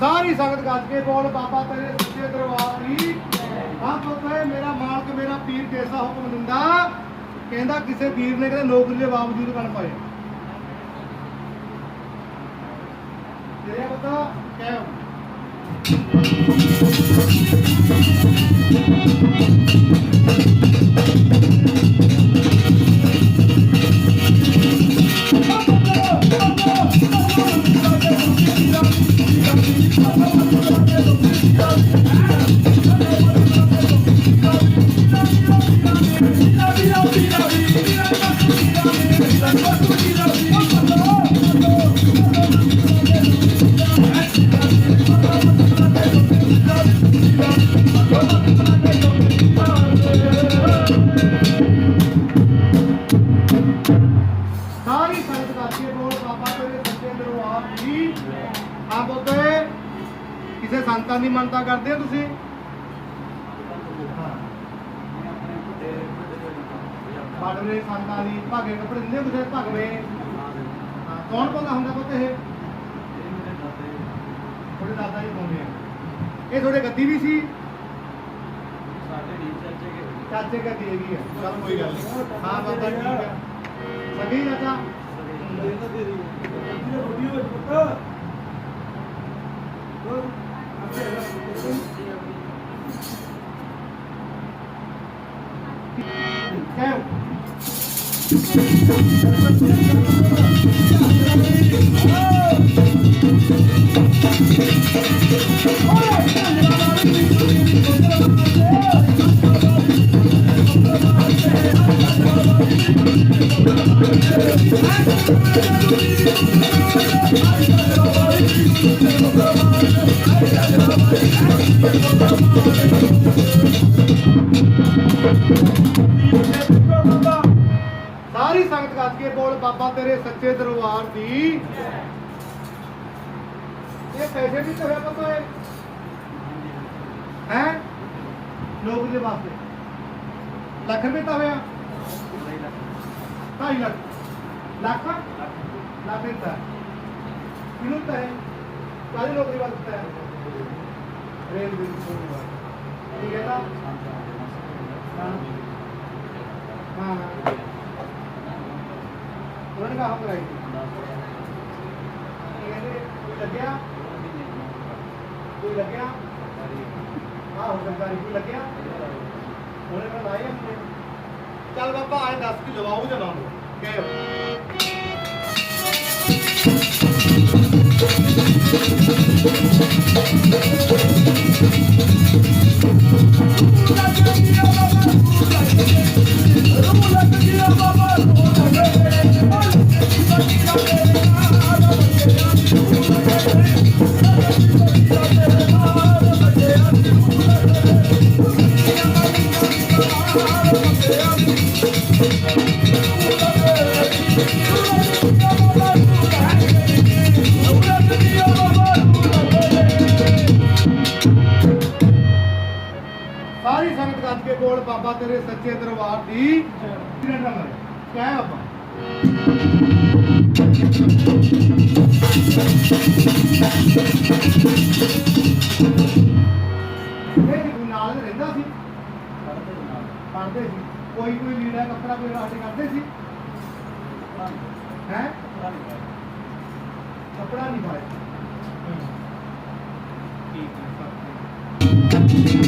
ਸਾਰੀ ਸੰਗਤ ਗੱਜ ਕੇ ਬੋਲ, ਬਾਬਾ ਤੇਰੇ ਸੱਚੇ ਦਰਬਾਰ ਦੀ ਆ ਪੁੱਤ ਮੇਰਾ ਮਾਲਕ, ਮੇਰਾ ਪੀਰ ਕੈਸਾ ਹੁਕਮ ਦਿੰਦਾ, ਕਹਿੰਦਾ ਕਿਸੇ ਵੀਰ ਨੇ ਕਦੇ ਨੌਕਰੀ ਦੇ ਬਾਵਜੂਦ ਕਣ ਪਾਏ ਤੇਰੇ ਪਤਾ, ਕਹਿ। ਕਿਸੇ ਸੰਤਾਂ ਦੀ ਮੰਨਤਾ ਕਰਦੇ ਹੋ ਤੁਸੀਂ? ਬਾਡਰੇ ਸੰਤਾਂ ਦੀ ਭਾਗੇ ਕੱਪੜੇ ਦਿੰਦੇ ਕਿਸੇ ਭਗਵੇ ਕੌਣ ਪਾਉਂਦਾ ਹੁੰਦਾ ਪੁੱਤ ਇਹ? ਤੁਹਾਡੇ ਦਾਦਾ ਜੀ ਪਾਉਂਦੇ ਆ। ਇਹ ਤੁਹਾਡੇ ਗੱਦੀ ਵੀ ਸੀ? ਚਾਚੇ ਗੱਦੀ ਹੈਗੀ ਆ। ਚਲ ਕੋਈ ਗੱਲ ਨਹੀਂ ਹਾਂ ਬਾਬਾ ਠੀਕ ਆ। ਸਗੀ ਚਾਚਾ? ਕਹਿਓ ਸਾਰੀ ਸੰਗਤ ਗੱਜ ਕੇ ਬੋਲ, ਬਾਬਾ ਤੇਰੇ ਸੱਚੇ ਦਰਬਾਰ ਦੀ। ਇਹ ਪੈਸੇ ਵੀ ਤਾਂ ਪਤਾ ਹੈ। ਹੈ? ਨੌਕਰੀ ਦੇ ਵਾਸਤੇ। ਲੱਖ ਰੁਪਏ ਤਾਂ ਹੋਇਆ। 2.5 ਲੱਖ। ਲੱਖ? ਲੱਖ। ਦਿੱਤਾ ਕਿਹਨੂੰ ਤਾਂ ਹੈ? ਕਾਹਦੀ ਨੌਕਰੀ ਵਾਸਤੇ ਹੈ। ਰੇਲ ਦੀ ਠੀਕ ਹੈ ਨਾ? ਹਾਂ। ਹਾਂ। ਉਹਨਾਂ ਨੇ ਕਹਾ ਕਰਾਈ। ਕਹਿੰਦੇ ਕੋਈ ਲੱਗਿਆ? ਕੋਈ ਲੱਗਿਆ? ਆਹ ਹੋ ਸਰਕਾਰੀ ਕੋਈ ਲੱਗਿਆ? ਉਹਨੇ ਕਹਾ ਲਾਇਆ ਚੱਲ ਬਾਬਾ, ਆਏ ਦੱਸ ਕਿ ਜਵਾਬ ਜਨਾ ਕਹਿਓ Thank you. ਸਾਰੀ ਸੰਗਤ ਗੱਜ ਕੇ ਬੋਲ ਬਾਬਾ ਤੇਰੇ ਸੱਚੇ ਦਰਬਾਰ ਦੀ ਕਹਿ ਬਾਬਾ ਇਹ ਕੋਈ ਨਾਲ ਰਹਿੰਦਾ ਸੀ। ਪੜਦੇ ਸੀ। ਕੋਈ ਕੋਈ ਲੀੜਾ ਕੱਪੜਾ ਕੋਈ ਰਾਟੇ ਕਰਦੇ ਸੀ। ਹੈ? ਕੱਪੜਾ ਨਹੀਂ ਪਾਇਆ। ਠੀਕ ਹੈ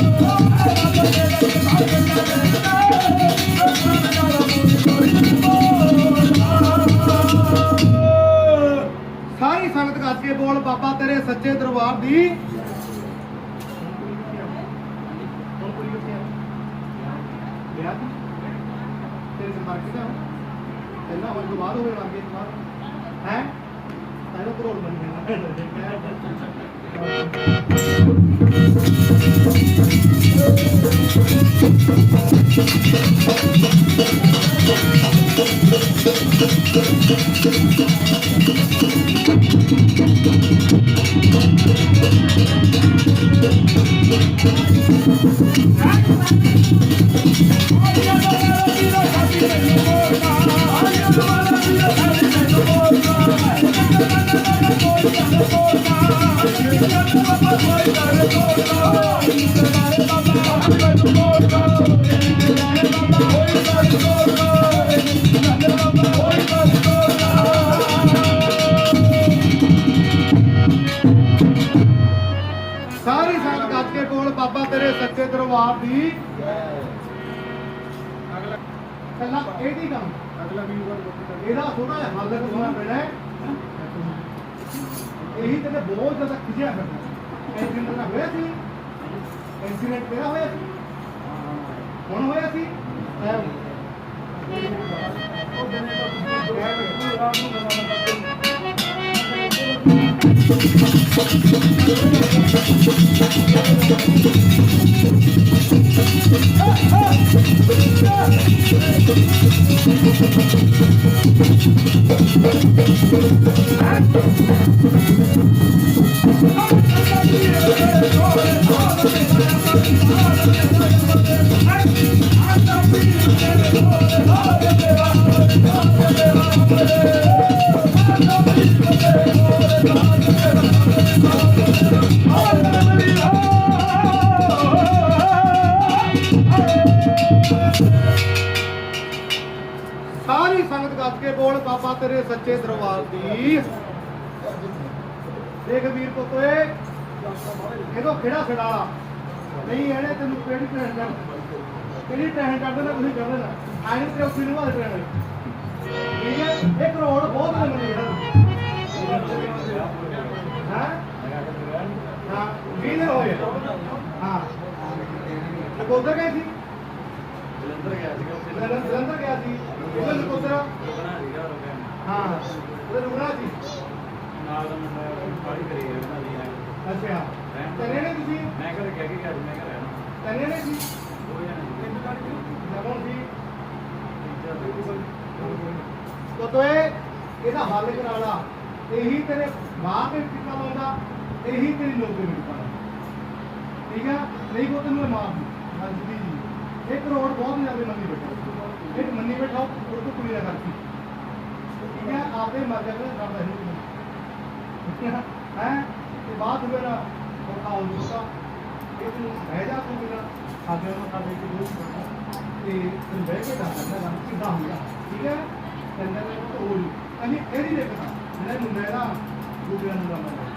ਸਾਰੀ ਸੰਗਤ ਗੱਜ ਕੇ ਬੋਲ, ਬਾਬਾ ਤੇਰੇ ਸੱਚੇ ਦਰਬਾਰ ਦੀ। ਵਿਆਹ ਦੀ? ਤੇਰੇ ਸੰਪਰਕ ਦਾ ਪਹਿਲਾਂ ਹੋਣ ਤੋਂ ਬਾਅਦ ਹੋਵੇ ਲੱਗੇ ਬਾਅਦ। ਹੈ? ਪਹਿਲਾਂ ਕਰੋੜ ਬਣ ਗਿਆ ਸਾਰੀ ਸੰਗਤ ਕੇ ਕੋਲ ਬਾਬਾ ਤੇਰੇ ਸੱਚੇ ਦਰਬਾਰ ਦੀ। ਕੱਲਾ ਇਹਦੀ ਕੰਮ ਅਗਲਾ ਵੀਰ ਇਹਦਾ ਥੋੜਾ ਹੱਲ ਕਰਨਾ ਪੈਣਾ ਹੈ। ਇਹੀ ਤੇ ਬਹੁਤ ਜ਼ਿਆਦਾ ਖਿਜਿਆ ਫਿਰਦਾ ਐਕਸੀਡੈਂਟ ਨਾ ਹੋਇਆ ਸੀ। ਐਕਸੀਡੈਂਟ ਕਿਹੜਾ ਹੋਇਆ ਸੀ। ਹੁਣ ਹੋਇਆ ਸੀ। ਐ ਤੇਰੇ ਸੱਚੇ ਦਰਬਾਰ ਦੀ। ਦੇਖ ਵੀਰ ਪੁੱਤੋਏ ਇਹਦੋਂ ਖੇੜਾ ਖਿਡਾਲਾ ਨਹੀਂ ਇਹਨੇ ਤੈਨੂੰ ਕਿਹੜੀ ਟ੍ਰੇਨ ਕਰ ਕਿਹੜੀ ਟ੍ਰੇਨ ਕਰ ਦੇਣਾ ਤੁਸੀਂ ਕਰ ਦੇਣਾ ਆਇਨ ਤੇ ਉਹ ਫਿਲਮਾਂ ਦੇ ਟ੍ਰੇਨ ਠੀਕ ਹੈ? ਇਹ ਕਰੋੜ ਬਹੁਤ ਨੇ ਜਿਹੜਾ ਹਾਂ? ਹਾਂ 20 ਦਿਨ ਹੋਏ ਹਾਂ। ਤੇ ਕੋਦਰ ਗਏ ਸੀ? ਜਲੰਧਰ ਗਿਆ ਜਲੰਧਰ ਜਲੰਧਰ ਗਿਆ ਸੀ। ਹਾਂ। ਉਹਦੇ ਰੁਕਣਾ ਸੀ ਨਾਲ ਦਾ ਮੁੰਡਾ ਕਾਲੀ ਕਰੀ ਉਹਨਾਂ ਦੀ ਐਂ। ਅੱਛਾ। ਤੇਰੇ ਨੇ ਤੁਸੀਂ? ਮੈਂ ਘਰੇ ਕਹਿ ਕੇ ਗਿਆ ਮੈਂ ਘਰੇ ਰਹਿਣਾ। ਤੇਰੇ ਨੇ ਸੀ ਦੋ ਜਣੇ ਸੀ। ਜਮਨ ਸੀ ਤੀਜਾ ਸੀ। ਤੋ ਤੋਏ ਇਹਦਾ ਹੱਲ ਕਰਾ ਲਾ। ਇਹੀ ਤੇਰੇ ਬਾਹਰ ਦੇ ਟਿੱਕਾ ਲਾਉਂਦਾ ਇਹੀ ਤੇਰੀ ਨੌਕਰੀ ਮਿਲ ਪਾਣਾ ਠੀਕ ਆ? ਨਹੀਂ ਕੋ ਤੈਨੂੰ ਦੂ। ਹਾਂਜੀ ਜੀ। ਇਹ ਕਰੋੜ ਬਹੁਤ ਜ਼ਿਆਦਾ ਮੰਨੀ ਬੈਠਾ। ਇਹ ਮੰਨੀ ਬੈਠਾ ਉਹ ਤੋਂ ਕੁੜੀ ਨਾ ਕਰਦੀ ਠੀਕ ਹੈ ਆਪੇ ਮਰ ਜਾ ਕੇ ਹੈ ਤੇ ਬਾਅਦ ਮੇਰਾ ਔਖਾ ਹੋ ਇਹ ਤੂੰ ਬਹਿ ਜਾ ਤੂੰ ਸਾਡੇ ਨੂੰ ਸਾਡੇ ਕੇ ਦੋਸਤ ਤੇ ਤੂੰ ਬਹਿ ਕੇ ਦੱਸ ਸਕਦਾ ਨਾ ਕਿੱਦਾਂ ਹੁੰਦਾ ਠੀਕ ਹੈ ਕੰਨਾਂ ਦੇ ਤੋਂ ਹੋਈ ਅਨੀ ਇਹਦੀ ਦੇਖਣਾ। ਜਿਹੜਾ ਮੁੰਡਾ ਦੂਜਿਆਂ ਨੂੰ ਲਾਉਂਦਾ